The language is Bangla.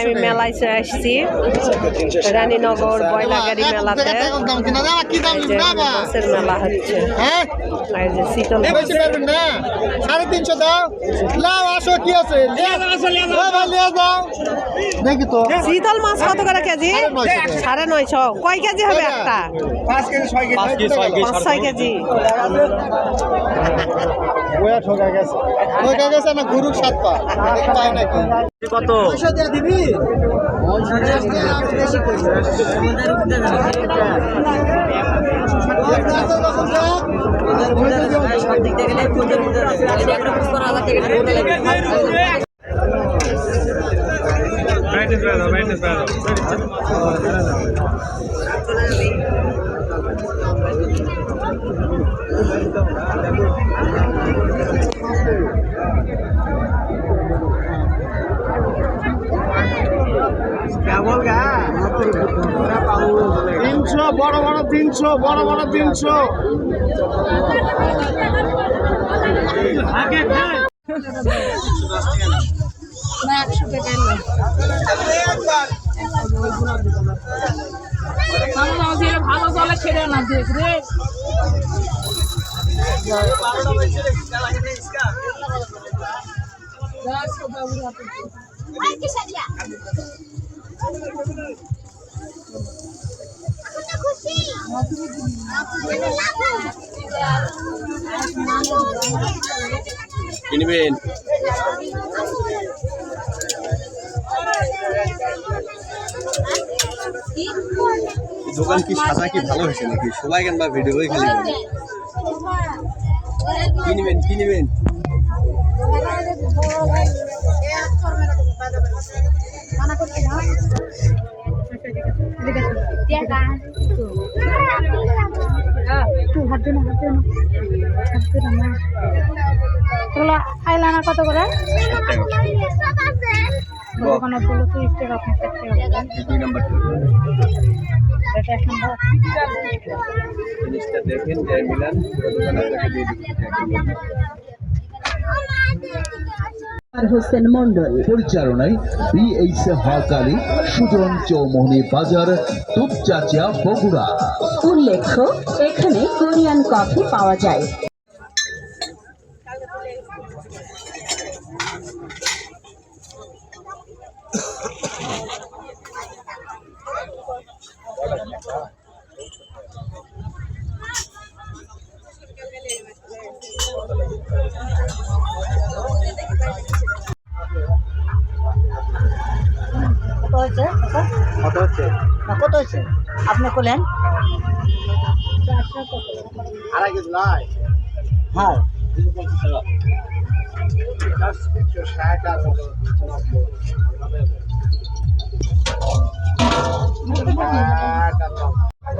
আমি মেলায় চলে আসছি। রানীনগর বয়লাগাড়ি মেলাতে। মাছের মেলা হচ্ছে। হ্যাঁ? শীতল মাছ। বেশি পারবেন না? সাড়ে তিনশো দাও। লাও আসো কি আছে? ও ভাই লিয়ে যাও দেখি তো। শীতল মাছ কত করে কেজি? সাড়ে নয়শো। টাকা। সাড়ে নয়শো। কয় কেজি হবে একটা? পাঁচ কেজি ছয় কেজি পাঁচ ছয় কেজি বয়া ঠকা গেছে। ঠকা গেছে না গুরুর সাত পা পায় নাকি? কত? পয়সা দিয়ে দিবি? তিনশো বড় বড় তিনশো বড় বড় তিনশো। ভালো ছেড়ে না দেখ রে। কিনবেন। দোকান কি সাজা কি ভালো হয়েছে নাকি? সবাই কেন বা ভিডিও করে খালি। কিনবেন কিনবেন আইলানা কত করে দোকানে বলো তিরিশ টাকা পঞ্চাশ টাকা এই দুই নাম্বার। নম্বর জিনিসটা দেখেন মিলান। হোসেন মন্ডল পরিচালনায় বিএইচ সুজন চৌমোহনী বাজার দুপচাচিয়া বগুড়া। উল্লেখ্য এখানে কোরিয়ান কফি পাওয়া যায়। হয়েছে? কত? হচ্ছে? কত হয়েছে? আপনি করলেন? আড়াই কেজি হ্যাঁ। ষাট আর